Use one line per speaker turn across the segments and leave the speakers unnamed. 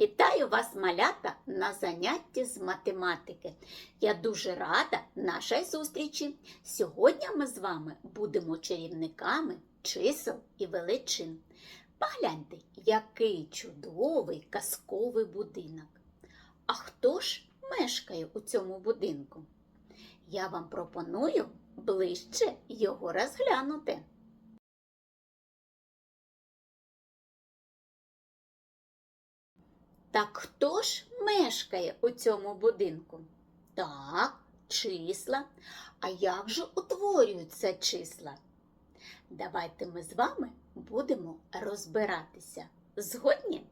Вітаю вас, малята, на занятті з математики. Я дуже рада нашій зустрічі. Сьогодні ми з вами будемо чарівниками чисел і величин. Погляньте, який чудовий казковий будинок. А хто ж мешкає у цьому будинку? Я вам пропоную ближче його розглянути. Так хто ж мешкає у цьому будинку? Так, числа. А як же утворюються числа? Давайте ми з вами будемо розбиратися. Згодні?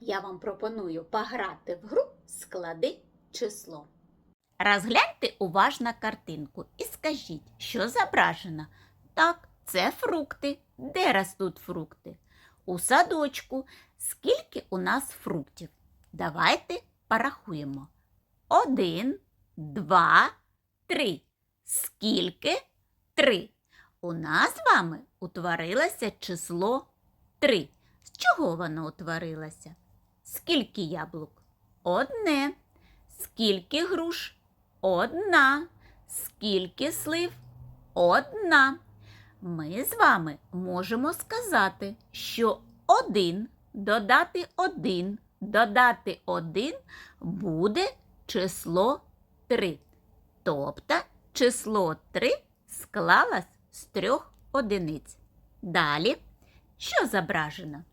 Я вам пропоную пограти в гру склади число. Розгляньте уважно картинку і скажіть, що зображено. Так, це фрукти. Де ростуть фрукти? У садочку. Скільки у нас фруктів? Давайте порахуємо. Один, два, три. Скільки? Три. У нас з вами утворилося число три. З чого воно утворилося? Скільки яблук? Одне. Скільки груш? Одна. Скільки слив? Одна. Ми з вами можемо сказати, що один додати один, додати один буде число 3. Тобто число 3 склалось з трьох одиниць. Далі, що зображено?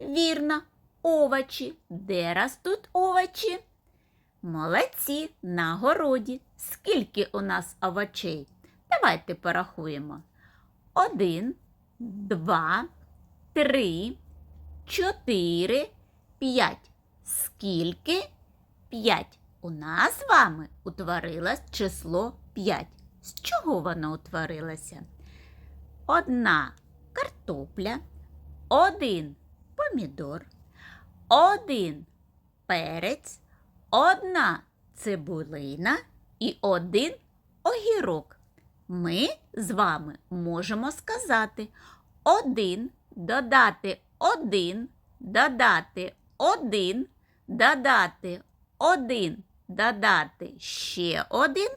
Вірно, овочі. Де ростуть овочі? Молодці на городі. Скільки у нас овочей? Давайте порахуємо. Один, два, три, чотири, п'ять. Скільки? П'ять. У нас з вами утворилось число п'ять. З чого воно утворилося? Одна картопля, один помідор, один перець, одна цибулина і один огірок. Ми з вами можемо сказати один додати один, додати один, додати один, додати ще один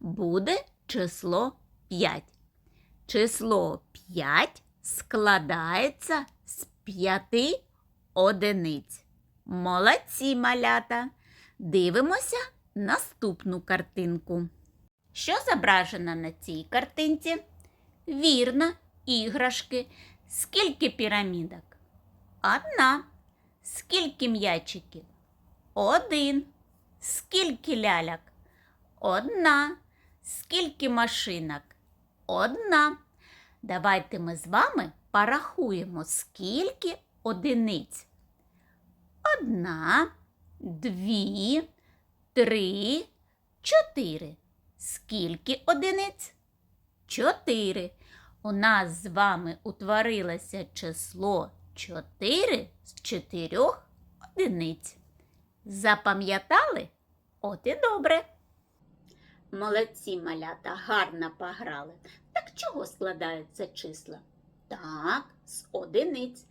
буде число 5. Число 5 складається з 5 одиниць. Молодці малята! Дивимося наступну картинку. Що зображено на цій картинці? Вірно, іграшки. Скільки пірамідок? Одна. Скільки м'ячиків? Один. Скільки ляльок? Одна. Скільки машинок? Одна. Давайте ми з вами порахуємо, скільки одиниць. Одна, дві, три, чотири. Скільки одиниць? Чотири. У нас з вами утворилося число 4 з 4 одиниць. Запам'ятали? От і добре. Молодці малята гарно пограли. Так чого складаються числа? Так, з одиниць.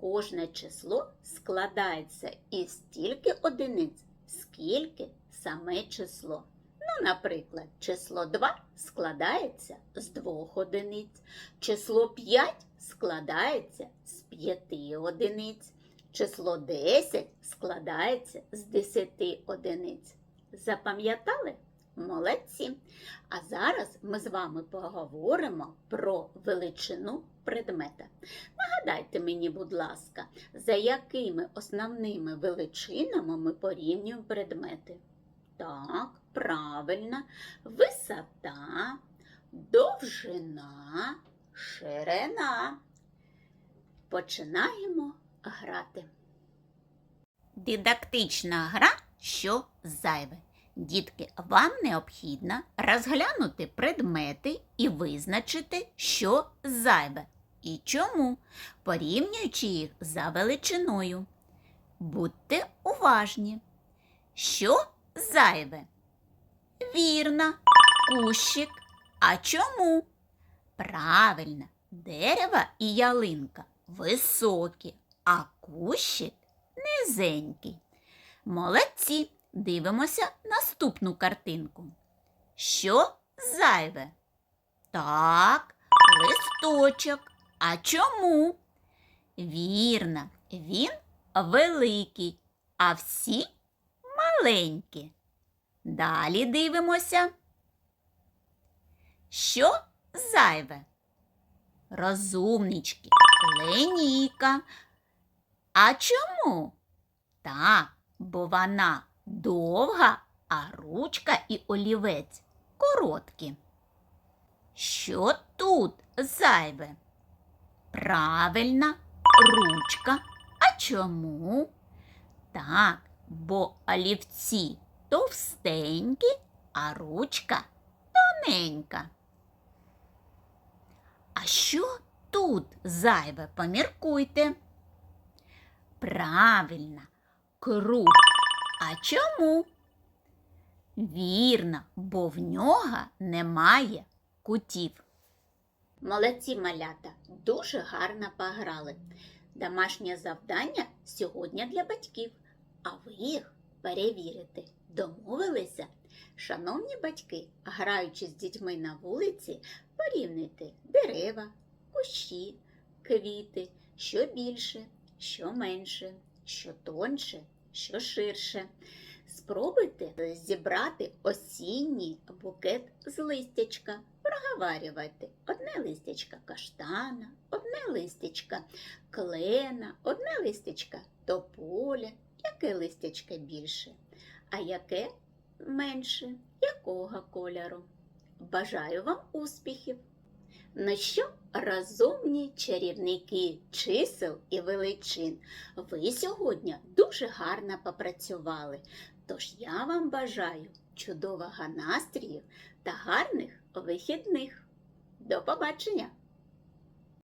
Кожне число складається із стільки одиниць, скільки саме число. Ну, наприклад, число 2 складається з двох одиниць, число 5 складається з 5 одиниць, число 10 складається з 10 одиниць. Запам'ятали? Молодці! А зараз ми з вами поговоримо про величину предмета. Нагадайте мені, будь ласка, за якими основними величинами ми порівнюємо предмети? Так, правильно, висота, довжина, ширина. Починаємо грати. Дидактична гра, що зайве. Дітки, вам необхідно розглянути предмети і визначити, що зайве і чому, порівнюючи їх за величиною. Будьте уважні. Що зайве? Вірно, кущик. А чому? Правильно, дерево і ялинка високі, а кущик низенький. Молодці. Дивимося наступну картинку. Що зайве? Так, листочок. А чому? Вірно, він великий, а всі маленькі. Далі дивимося. Що зайве? Розумнички, Леніка. А чому? Так, бо вона довга, а ручка і олівець короткі. Що тут зайве? Правильно, ручка. А чому? Так, бо олівці товстенькі, а ручка тоненька. А що тут зайве? Поміркуйте. Правильно, круг. А чому? Вірно, бо в нього немає кутів. Молодці малята, дуже гарно пограли. Домашнє завдання сьогодні для батьків, а ви їх перевірите. Домовилися? Шановні батьки, граючи з дітьми на вулиці, порівняйте дерева, кущі, квіти, що більше, що менше, що тонше, що ширше. Спробуйте зібрати осінній букет з листячка. Проговарювайте одне листячка каштана, одне листячка клена, одне листячка тополя, яке листячка більше, а яке менше, якого кольору. Бажаю вам успіхів! Ну що, розумні чарівники чисел і величин, ви сьогодні дуже гарно попрацювали. Тож я вам бажаю чудового настрію та гарних вихідних. До побачення!